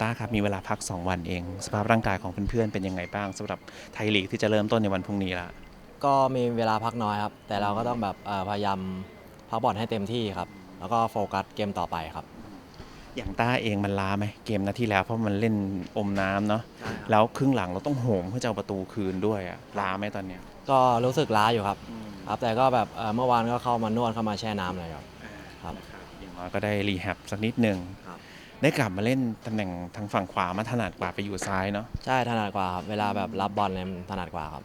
ต้าครับมีเวลาพัก 2 วันเอง สภาพร่างกายของเพื่อนๆเป็นยังไงบ้างสำหรับไทยลีกที่จะเริ่มต้นในวันพรุ่งนี้ละก็มีเวลาพักน้อยครับ แต่เราก็ต้องแบบเอ่อพยายามพักผ่อนให้เต็มที่ครับ แล้วก็โฟกัสเกมต่อไปครับ อย่างต้าเองมันล้าไหมเกมนาที่แล้วเพราะมันเล่นอมน้ำเนาะใช่ครับแล้วครึ่งหลังเราต้องโหมเพื่อจะเอาประตูคืนด้วยอะล้าไหมตอนเนี้ยก็รู้สึกล้าอยู่ครับ ครับ แต่ก็แบบเอ่อเมื่อวานก็เข้ามานวดเข้ามาแช่น้ำเลยครับ ครับนะครับอย่างน้อยก็ได้รีแฮบสักนิดหนึ่งครับ ได้กลับมาเล่นตำแหน่งทางฝั่งขวามาถนัดกว่าไปอยู่ซ้ายเนาะใช่ถนัดกว่าครับเวลาแบบรับบอลเนี่ยมันถนัดกว่าครับ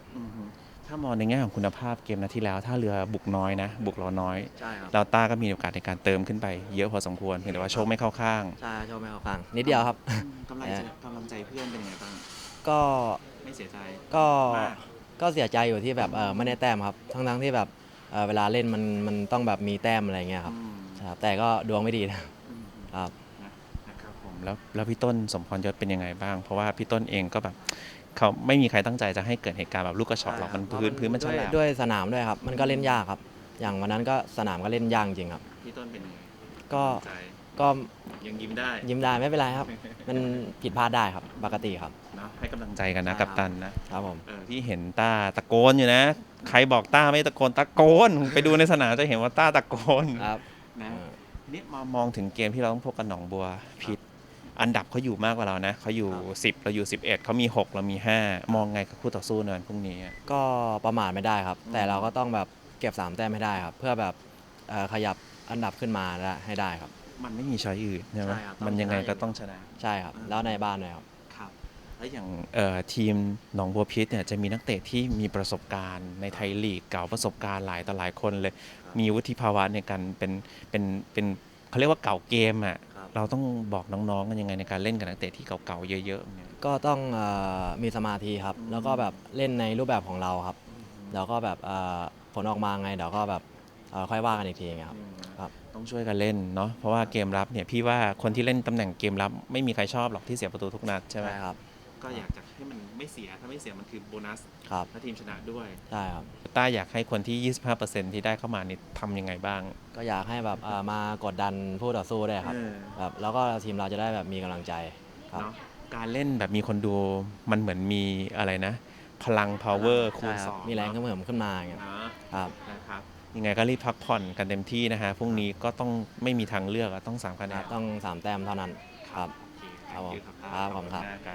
ถ้ามองในแง่ของคุณภาพเกมนาที่แล้วถ้าเรือบุกน้อยนะ บุกเราน้อยใช่ครับ เราต้าก็มีโอกาสในการเติมขึ้นไปเยอะพอสมควรเพียงแต่ว่าโชคไม่เข้าข้างใช่โชว์ไม่เข้าข้างนิดเดียวครับ กำลังใจกำลังใจเพื่อนเป็นยังไงบ้างก็ไม่เสียใจ ก็มาก ก็เสียใจอยู่ที่แบบเออไม่ได้แต้มครับทั้งทั้งๆที่แบบเอ่อเวลาเล่นมันมันต้องแบบมีแต้มอะไรเงี้ยครับอืมใช่ครับแต่ก็ดวงไม่ดีนะ อืมครับนะครับผม แล้วแล้วพี่ต้นสมพรยศเป็นยังไงบ้าง เพราะว่าพี่ต้นเองก็แบบเขาไม่มีใครตั้งใจจะให้เกิดเหตุการณ์แบบลูกกระชอกหรอกมันพื้นพื้นมันฉด้วยลาบด้วยสนามด้วยครับ มันก็เล่นยากครับ อย่างวันนั้นก็สนามก็เล่นยากจริงครับ พี่ต้นเป็นยังไงก็ใจก็ยังยิ้มได้ยิ้มได้ไม่เป็นไรครับ มันผิดพลาดได้ครับปกติครับ เนาะให้กำลังใจกันนะใช่กับตันนะครับผม เออที่เห็นต้าตะโกนอยู่นะ ใครบอกต้าไม่ตะโกนตะโกน ไปดูในสนามจะเห็นว่าต้าตะโกนครับ นะเออนี่มามองถึงเกมที่เราต้องพบกันหนองบัวพิษ อันดับเขาอยู่มากกว่าเรานะเขาอยู่ 10 เราอยู่ 11 เขามี 6 เรามี 5 มองไงกับคู่ต่อสู้ในวันพรุ่งนี้อะก็ประมาทไม่ได้ครับอืมแต่เราก็ต้องแบบเก็บสามแต้มให้ได้ครับ เพื่อแบบเอ่อขยับอันดับขึ้นมาได้ให้ได้ครับ มันไม่มีช้อยอื่นใช่ไหมใช่ครับต้องมันยังไงชนะ ก็ต้องชนะ ใช่ครับอ่าแล้วในบ้านด้วยครับ ครับ แล้วอย่างเอ่อทีมหนองบัวพิษเนี่ยจะมีนักเตะที่มีประสบการณ์ในไทยลีกเก่าประสบการณ์หลายต่อหลายคนเลยครับมีวุฒิภาวะในการเป็นเป็นเป็น เขาเรียกว่าเก่าเกมอะครับ เราต้องบอกน้องๆกันยังไงในการเล่นกับนักเตะที่เก่าๆเยอะๆเนี่ยก็ต้องเอ่อมีสมาธิครับอืมแล้วก็แบบเล่นในรูปแบบของเราครับ แล้วก็แบบเอ่อผลออกมาไงเดี๋ยวก็แบบเอ่อค่อยว่ากันอีกทีครับ ครับ ต้องช่วยกันเล่นเนาะเพราะว่าเกมรับเนี่ยพี่ว่าคนที่เล่นตำแหน่งเกมรับไม่มีใครชอบหรอกที่เสียประตูทุกนัดใช่ไหมใช่ครับ ก็อยากจะให้มันไม่เสีย ถ้าไม่เสียมันคือโบนัสครับถ้าทีมชนะด้วย ใช่ครับ ต้าอยากให้คนที่ 25%ที่ได้เข้ามานี่ทำยังไงบ้าง ก็อยากให้แบบเอ่อมากดดันผู้ต่อสู้ด้วยครับเออ แบบแล้วก็ทีมเราจะได้แบบมีกำลังใจครับ เนาะการเล่นแบบมีคนดูมันเหมือนมีอะไรนะ พลัง power คูณใช่คสรับองมีแรงเนขึ้นเหิมขึ้นมาอย่างเงี้ยอะครับ นะครับ ยังไงก็รีบพักผ่อนกันเต็มที่นะฮะพรุ่งนี้ก็ต้องไม่มีทางเลือกอะต้องสามคะแนนต้องสามแต้มเท่านั้นครับ โอเคครับผมขอณครับขอบคุณครับ ขอบคุณมากครับ